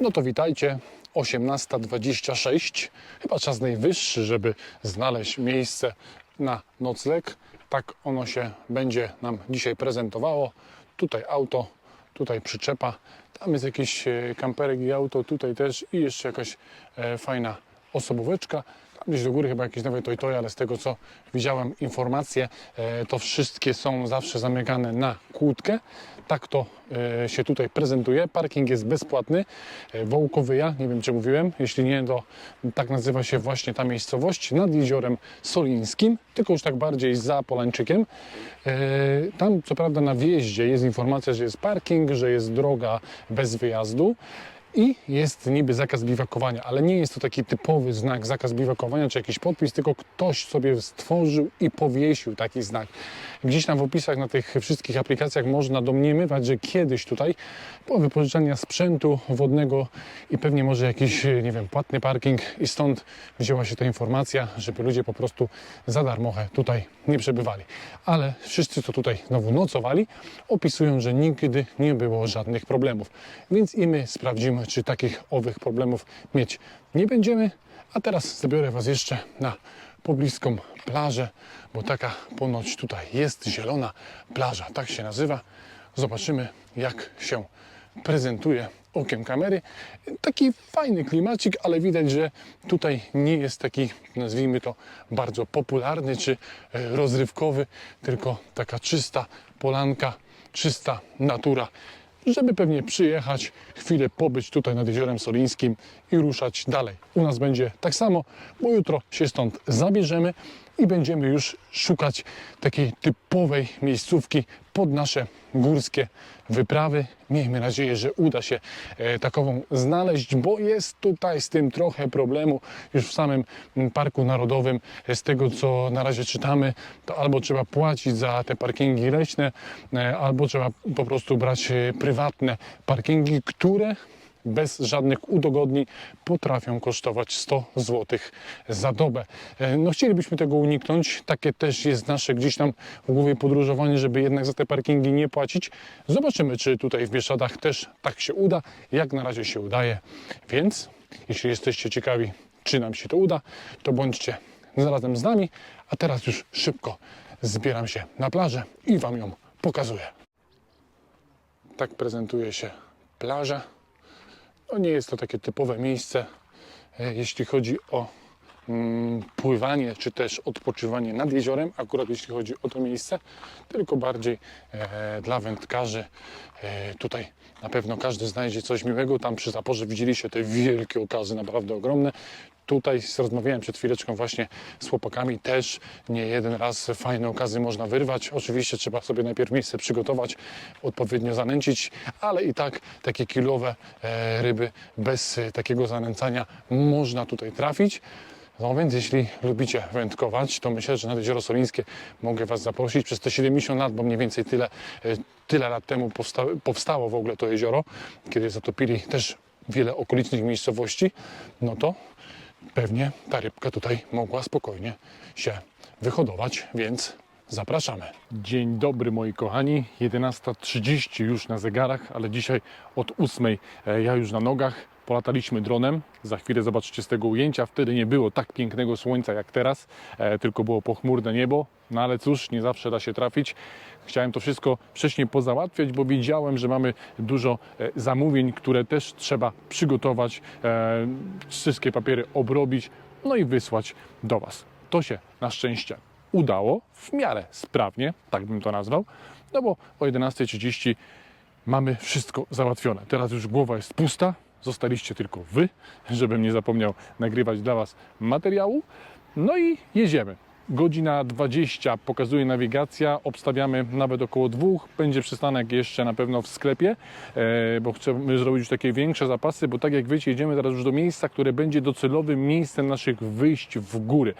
No to witajcie. 18.26. Chyba czas najwyższy, żeby znaleźć miejsce na nocleg. Tak ono się będzie nam dzisiaj prezentowało. Tutaj auto, tutaj przyczepa. Tam jest jakiś e, kamperek i auto, tutaj też i jeszcze jakaś e, fajna osobóweczka. Gdzieś do góry chyba jakieś nowe Toyota, ale z tego co widziałem informacje, e, to wszystkie są zawsze zamykane na kłódkę. Tak to e, się tutaj prezentuje. Parking jest bezpłatny. E, Wołkowyja, nie wiem czy mówiłem, jeśli nie, to tak nazywa się właśnie ta miejscowość nad jeziorem Solińskim, tylko już tak bardziej za Polańczykiem. Tam co prawda na wjeździe jest informacja, że jest parking, że jest droga bez wyjazdu. I jest niby zakaz biwakowania, ale nie jest to taki typowy znak zakaz biwakowania czy jakiś podpis, tylko ktoś sobie stworzył i powiesił taki znak. Gdzieś tam w opisach na tych wszystkich aplikacjach można domniemywać, że kiedyś tutaj po wypożyczenia sprzętu wodnego i pewnie może jakiś, nie wiem, płatny parking i stąd wzięła się ta informacja, żeby ludzie po prostu za darmochę tutaj nie przebywali. Ale wszyscy, co tutaj znowu nocowali, opisują, że nigdy nie było żadnych problemów. Więc i my sprawdzimy, czy takich owych problemów mieć nie będziemy. A teraz zabiorę Was jeszcze na pobliską plażę, bo taka ponoć tutaj jest zielona plaża, tak się nazywa. Zobaczymy, jak się prezentuje okiem kamery. Taki fajny klimacik, ale widać, że tutaj nie jest taki, nazwijmy to, bardzo popularny czy e, rozrywkowy, tylko taka czysta polanka, czysta natura żeby pewnie przyjechać, chwilę pobyć tutaj nad Jeziorem Solińskim i ruszać dalej. U nas będzie tak samo, bo jutro się stąd zabierzemy i będziemy już szukać takiej typowej miejscówki pod nasze górskie wyprawy. Miejmy nadzieję, że uda się e, takową znaleźć, bo jest tutaj z tym trochę problemu już w samym Parku Narodowym. E, Z tego, co na razie czytamy, to albo trzeba płacić za te parkingi leśne, e, albo trzeba po prostu brać prywatne parkingi, które bez żadnych udogodnień potrafią kosztować 100 zł za dobę. E, No chcielibyśmy tego uniknąć. Takie też jest nasze gdzieś tam w głowie podróżowanie, żeby jednak za te parkingi nie płacić. Zobaczymy, czy tutaj w Bieszczadach też tak się uda. Jak na razie się udaje. Więc jeśli jesteście ciekawi, czy nam się to uda, to bądźcie zarazem z nami. A teraz już szybko zbieram się na plażę i Wam ją pokazuję. Tak prezentuje się plaża. No nie jest to takie typowe miejsce, e, jeśli chodzi o pływanie czy też odpoczywanie nad jeziorem, akurat jeśli chodzi o to miejsce, tylko bardziej e, dla wędkarzy. E, tutaj na pewno każdy znajdzie coś miłego. Tam przy zaporze widzieliście te wielkie okazy, naprawdę ogromne. Tutaj rozmawiałem przed chwileczką właśnie z chłopakami, też nie jeden raz fajne okazy można wyrwać. Oczywiście trzeba sobie najpierw miejsce przygotować, odpowiednio zanęcić, ale i tak takie kilowe e, ryby bez takiego zanęcania można tutaj trafić. No więc jeśli lubicie wędkować, to myślę, że na Jezioro Solińskie mogę Was zaprosić przez te 70 lat, bo mniej więcej tyle, e, tyle lat temu powsta powstało w ogóle to jezioro, kiedy zatopili też wiele okolicznych miejscowości, no to pewnie ta rybka tutaj mogła spokojnie się wyhodować, więc zapraszamy. Dzień dobry moi kochani, 11.30 już na zegarach, ale dzisiaj od 8 e, ja już na nogach. Polataliśmy dronem, za chwilę zobaczycie z tego ujęcia. Wtedy nie było tak pięknego słońca jak teraz, e, tylko było pochmurne niebo. No ale cóż, nie zawsze da się trafić. Chciałem to wszystko wcześniej pozałatwiać, bo wiedziałem, że mamy dużo e, zamówień, które też trzeba przygotować, e, wszystkie papiery obrobić, no i wysłać do Was. To się na szczęście udało w miarę sprawnie, tak bym to nazwał, no bo o 11.30 mamy wszystko załatwione. Teraz już głowa jest pusta, zostaliście tylko Wy, żebym nie zapomniał nagrywać dla Was materiału. No i jedziemy. Godzina 20 pokazuje nawigacja, obstawiamy nawet około dwóch. Będzie przystanek jeszcze na pewno w sklepie, e, bo chcemy zrobić takie większe zapasy, bo tak jak wiecie, jedziemy teraz już do miejsca, które będzie docelowym miejscem naszych wyjść w góry.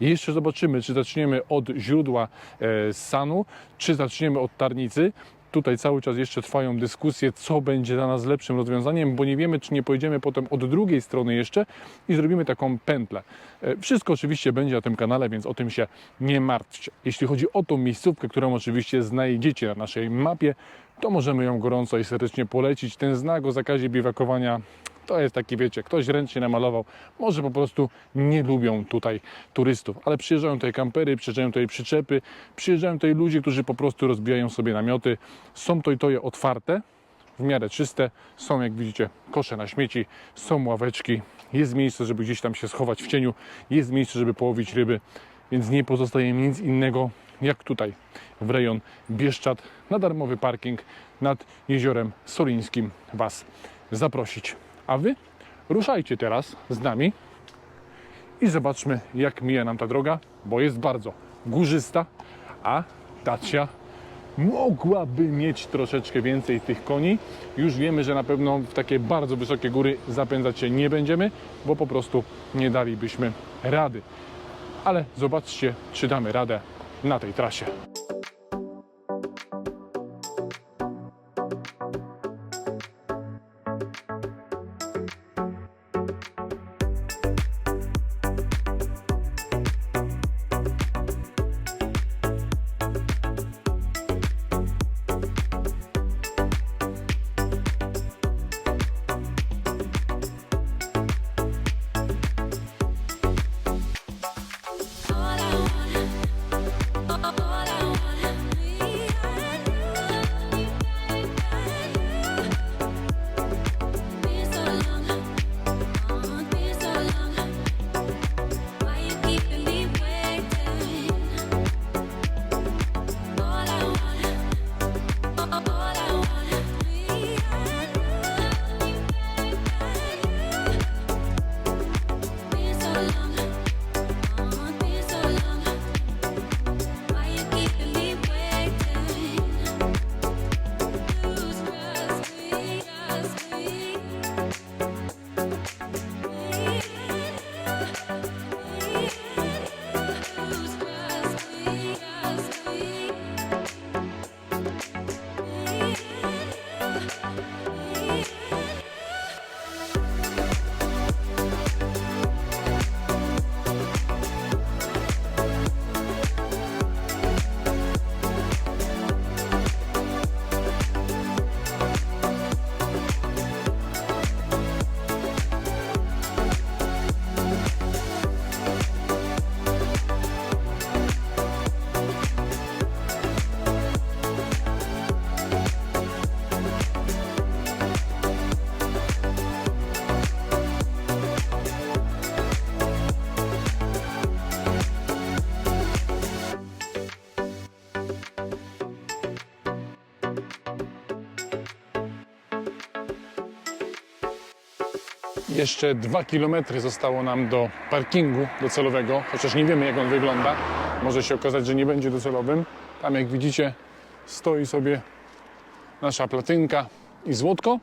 I jeszcze zobaczymy, czy zaczniemy od źródła e, Sanu, czy zaczniemy od Tarnicy. Tutaj cały czas jeszcze trwają dyskusje, co będzie dla nas lepszym rozwiązaniem, bo nie wiemy, czy nie pojedziemy potem od drugiej strony jeszcze i zrobimy taką pętlę. E, Wszystko oczywiście będzie na tym kanale, więc o tym się nie martwcie. Jeśli chodzi o tą miejscówkę, którą oczywiście znajdziecie na naszej mapie, to możemy ją gorąco i serdecznie polecić. Ten znak o zakazie biwakowania To jest taki, wiecie, ktoś ręcznie namalował. Może po prostu nie lubią tutaj turystów, ale przyjeżdżają tutaj kampery, przyjeżdżają tutaj przyczepy, przyjeżdżają tutaj ludzie, którzy po prostu rozbijają sobie namioty. Są to i to je otwarte, w miarę czyste. Są, jak widzicie, kosze na śmieci, są ławeczki, jest miejsce, żeby gdzieś tam się schować w cieniu, jest miejsce, żeby połowić ryby, więc nie pozostaje mi nic innego, jak tutaj w rejon Bieszczad na darmowy parking nad jeziorem Solińskim Was zaprosić. A Wy ruszajcie teraz z nami i zobaczmy, jak mija nam ta droga, bo jest bardzo górzysta, a Dacia mogłaby mieć troszeczkę więcej tych koni. Już wiemy, że na pewno w takie bardzo wysokie góry zapędzać się nie będziemy, bo po prostu nie dalibyśmy rady. Ale zobaczcie, czy damy radę na tej trasie. Jeszcze dwa kilometry zostało nam do parkingu docelowego, chociaż nie wiemy jak on wygląda. Może się okazać, że nie będzie docelowym. Tam jak widzicie stoi sobie nasza platynka i złotko.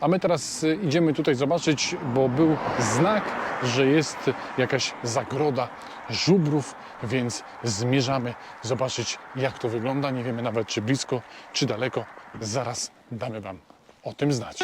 A my teraz y, idziemy tutaj zobaczyć, bo był znak, że jest jakaś zagroda żubrów, więc zmierzamy zobaczyć jak to wygląda. Nie wiemy nawet czy blisko, czy daleko. Zaraz damy Wam o tym znać.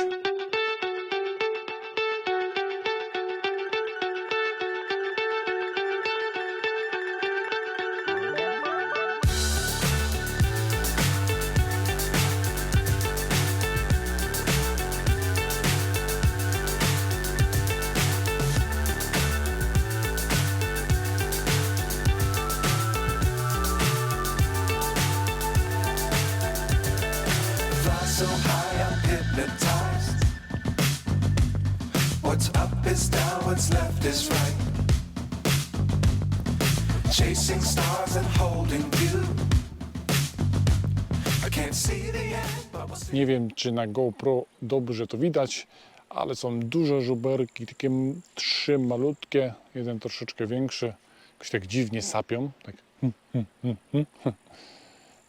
Nie wiem, czy na GoPro dobrze to widać, ale są duże żuberki, takie trzy malutkie, jeden troszeczkę większy. Jakoś tak dziwnie sapią. Tak.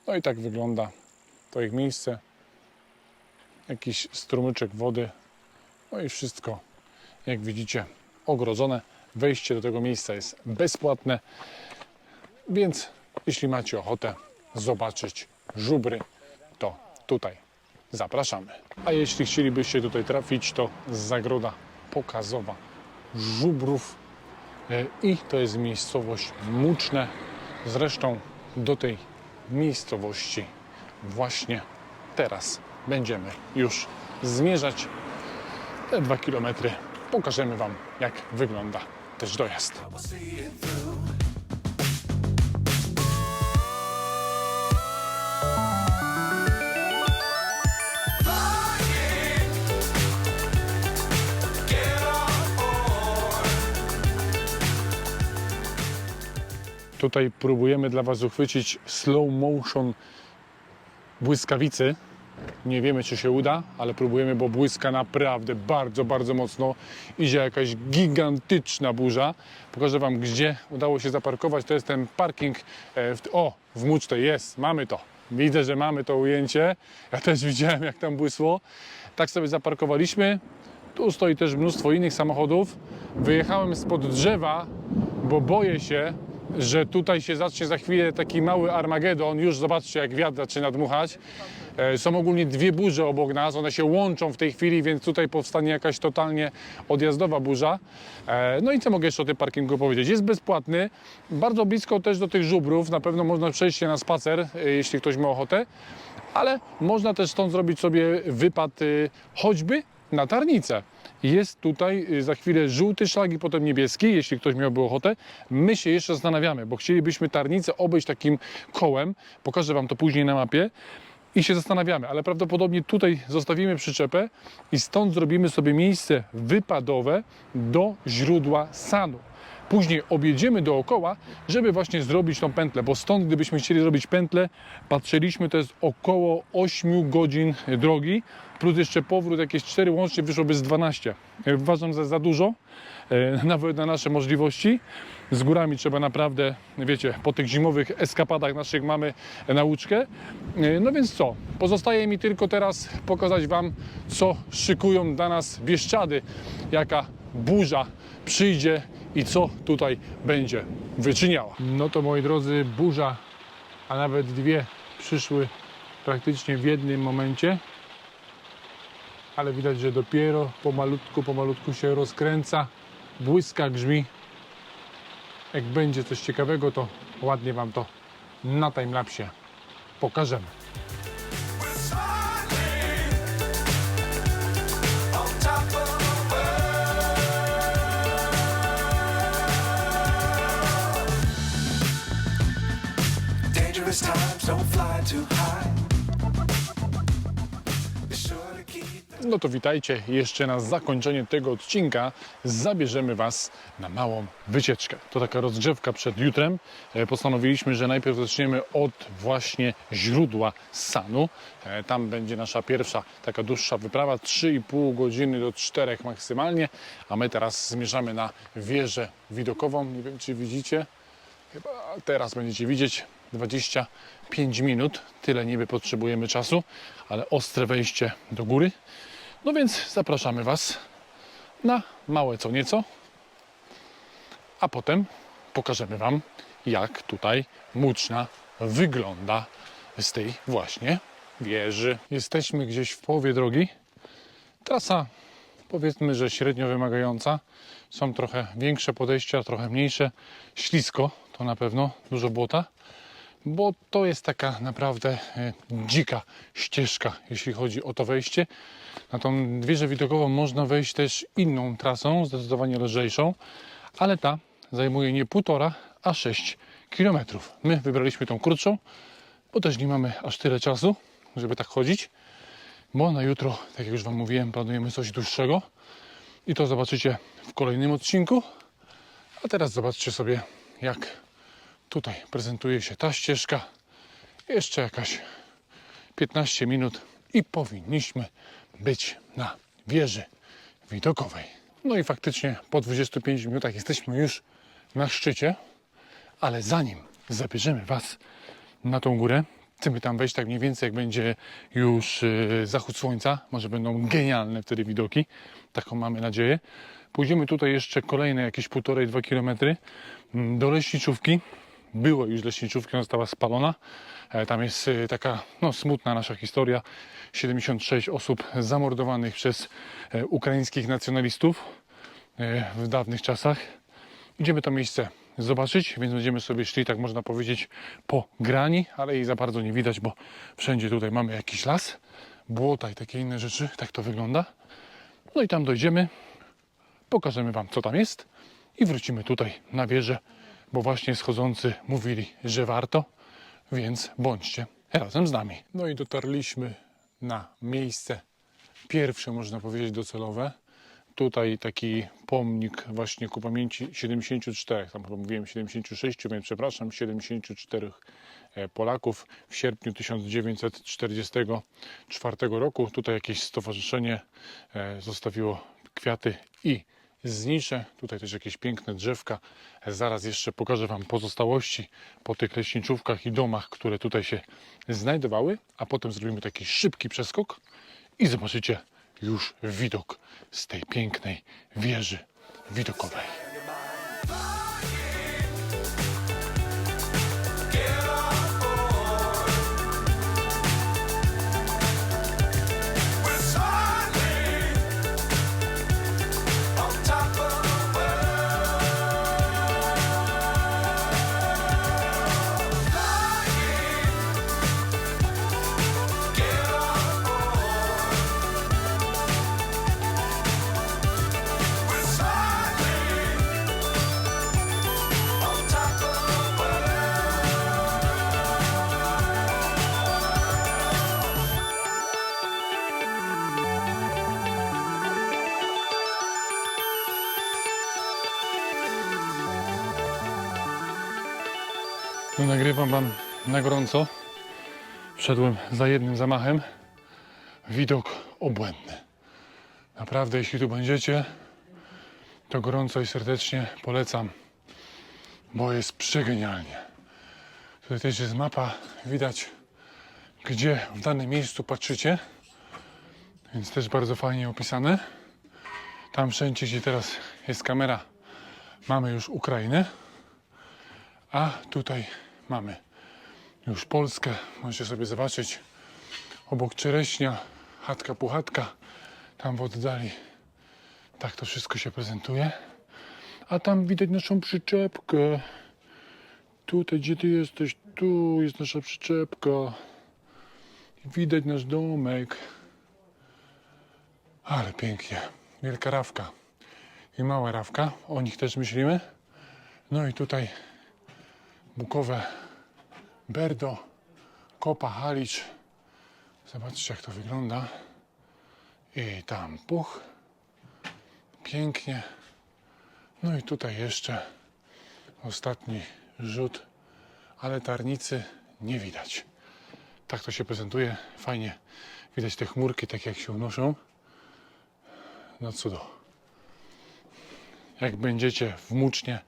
No i tak wygląda to ich miejsce. Jakiś strumyczek wody. No i wszystko, jak widzicie, ogrodzone. Wejście do tego miejsca jest bezpłatne, więc jeśli macie ochotę zobaczyć żubry, to tutaj zapraszamy. A jeśli chcielibyście tutaj trafić, to zagroda pokazowa żubrów E, i to jest miejscowość Muczne. Zresztą do tej miejscowości właśnie teraz będziemy już zmierzać te dwa kilometry pokażemy Wam, jak wygląda też dojazd. Tutaj próbujemy dla Was uchwycić slow motion błyskawicy. Nie wiemy, czy się uda, ale próbujemy, bo błyska naprawdę bardzo, bardzo mocno. Idzie jakaś gigantyczna burza. Pokażę Wam, gdzie udało się zaparkować. To jest ten parking. e, W, o, w Muczce jest, mamy to. Widzę, że mamy to ujęcie. Ja też widziałem, jak tam błysło. Tak sobie zaparkowaliśmy. Tu stoi też mnóstwo innych samochodów. Wyjechałem spod drzewa, bo boję się, że tutaj się zacznie za chwilę taki mały Armagedon. Już zobaczcie, jak wiatr zaczyna dmuchać. E, Są ogólnie dwie burze obok nas, one się łączą w tej chwili, więc tutaj powstanie jakaś totalnie odjazdowa burza. E, No i co mogę jeszcze o tym parkingu powiedzieć? Jest bezpłatny, bardzo blisko też do tych żubrów, na pewno można przejść się na spacer, e, jeśli ktoś ma ochotę, ale można też stąd zrobić sobie wypad choćby na tarnicę. Jest tutaj y, za chwilę żółty szlag i potem niebieski, jeśli ktoś miałby ochotę. My się jeszcze zastanawiamy, bo chcielibyśmy tarnicę obejść takim kołem. Pokażę Wam to później na mapie. I się zastanawiamy, ale prawdopodobnie tutaj zostawimy przyczepę i stąd zrobimy sobie miejsce wypadowe do źródła Sanu. Później objedziemy dookoła, żeby właśnie zrobić tą pętlę, bo stąd gdybyśmy chcieli zrobić pętlę, patrzyliśmy, to jest około 8 godzin drogi, plus jeszcze powrót, jakieś 4 łącznie wyszłoby z 12. E, Uważam za za dużo, e, nawet na nasze możliwości. Z górami trzeba naprawdę, wiecie, po tych zimowych eskapadach naszych mamy nauczkę. E, No więc co, pozostaje mi tylko teraz pokazać Wam, co szykują dla nas Bieszczady, jaka burza przyjdzie i co tutaj będzie wyczyniała. No to moi drodzy, burza, a nawet dwie przyszły praktycznie w jednym momencie. Ale widać, że dopiero pomalutku, pomalutku się rozkręca, błyska, grzmi. Jak będzie coś ciekawego, to ładnie Wam to na timelapsie pokażemy. No to witajcie. Jeszcze na zakończenie tego odcinka zabierzemy Was na małą wycieczkę. To taka rozgrzewka przed jutrem. E, Postanowiliśmy, że najpierw zaczniemy od właśnie źródła Sanu. E, Tam będzie nasza pierwsza taka dłuższa wyprawa, 3,5 godziny do 4 maksymalnie. A my teraz zmierzamy na wieżę widokową. Nie wiem, czy widzicie. Chyba teraz będziecie widzieć 25 minut. Tyle niby potrzebujemy czasu, ale ostre wejście do góry. No więc zapraszamy Was na małe co nieco, a potem pokażemy Wam, jak tutaj Muczna wygląda z tej właśnie wieży. Jesteśmy gdzieś w połowie drogi. Trasa powiedzmy, że średnio wymagająca. Są trochę większe podejścia, trochę mniejsze. Ślisko to na pewno, dużo błota bo to jest taka naprawdę e, dzika ścieżka, jeśli chodzi o to wejście. Na tą wieżę widokową można wejść też inną trasą, zdecydowanie lżejszą, ale ta zajmuje nie półtora, a 6 kilometrów. My wybraliśmy tą krótszą, bo też nie mamy aż tyle czasu, żeby tak chodzić, bo na jutro, tak jak już Wam mówiłem, planujemy coś dłuższego i to zobaczycie w kolejnym odcinku. A teraz zobaczcie sobie, jak Tutaj prezentuje się ta ścieżka. Jeszcze jakaś 15 minut i powinniśmy być na wieży widokowej. No i faktycznie po 25 minutach jesteśmy już na szczycie, ale zanim zabierzemy Was na tą górę, chcemy tam wejść tak mniej więcej jak będzie już yy, zachód słońca, może będą genialne wtedy widoki, taką mamy nadzieję. Pójdziemy tutaj jeszcze kolejne jakieś 1,5-2 km mm, do leśniczówki, było już leśniczówki, ona została spalona. E, Tam jest e, taka no, smutna nasza historia. 76 osób zamordowanych przez e, ukraińskich nacjonalistów w dawnych czasach. Idziemy to miejsce zobaczyć, więc będziemy sobie szli, tak można powiedzieć, po grani, ale jej za bardzo nie widać, bo wszędzie tutaj mamy jakiś las, błota i takie inne rzeczy. Tak to wygląda. No i tam dojdziemy, pokażemy Wam, co tam jest i wrócimy tutaj na wieżę, bo właśnie schodzący mówili, że warto, więc bądźcie razem z nami. No i dotarliśmy na miejsce pierwsze, można powiedzieć, docelowe. Tutaj taki pomnik właśnie ku pamięci 74, tam chyba mówiłem 76, więc przepraszam, 74 e, Polaków w sierpniu 1944 roku. Tutaj jakieś stowarzyszenie e, zostawiło kwiaty i znicze. Tutaj też jakieś piękne drzewka. Zaraz jeszcze pokażę Wam pozostałości po tych leśniczówkach i domach, które tutaj się znajdowały, a potem zrobimy taki szybki przeskok i zobaczycie już widok z tej pięknej wieży widokowej. Nagrywam Wam na gorąco. Wszedłem za jednym zamachem. Widok obłędny. Naprawdę, jeśli tu będziecie, to gorąco i serdecznie polecam, bo jest przegenialnie. Tutaj też jest mapa, widać gdzie w danym miejscu patrzycie, więc też bardzo fajnie opisane. Tam wszędzie, gdzie teraz jest kamera, mamy już Ukrainę. A tutaj mamy już Polskę. Możecie sobie zobaczyć obok czereśnia, chatka puchatka. Tam w oddali tak to wszystko się prezentuje. A tam widać naszą przyczepkę. Tutaj, gdzie ty jesteś, tu jest nasza przyczepka. Widać nasz domek. Ale pięknie. Wielka rawka i mała rawka. O nich też myślimy. No i tutaj Bukowe, Berdo, Kopa, Halicz. Zobaczcie jak to wygląda. I tam puch. Pięknie. No i tutaj jeszcze ostatni rzut, ale tarnicy nie widać. Tak to się prezentuje. Fajnie widać te chmurki, tak jak się unoszą. No cudo. Jak będziecie w Mucznie,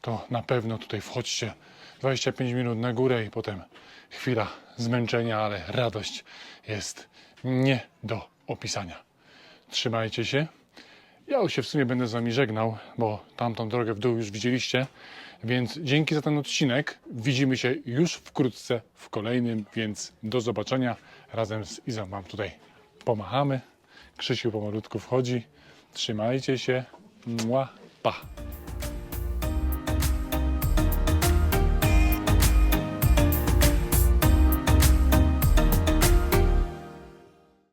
to na pewno tutaj wchodźcie 25 minut na górę i potem chwila zmęczenia, ale radość jest nie do opisania. Trzymajcie się. Ja już się w sumie będę z Wami żegnał, bo tamtą drogę w dół już widzieliście, więc dzięki za ten odcinek. Widzimy się już wkrótce w kolejnym, więc do zobaczenia. Razem z Izą Wam tutaj pomachamy. Krzysiu pomalutku wchodzi. Trzymajcie się. Mua, pa.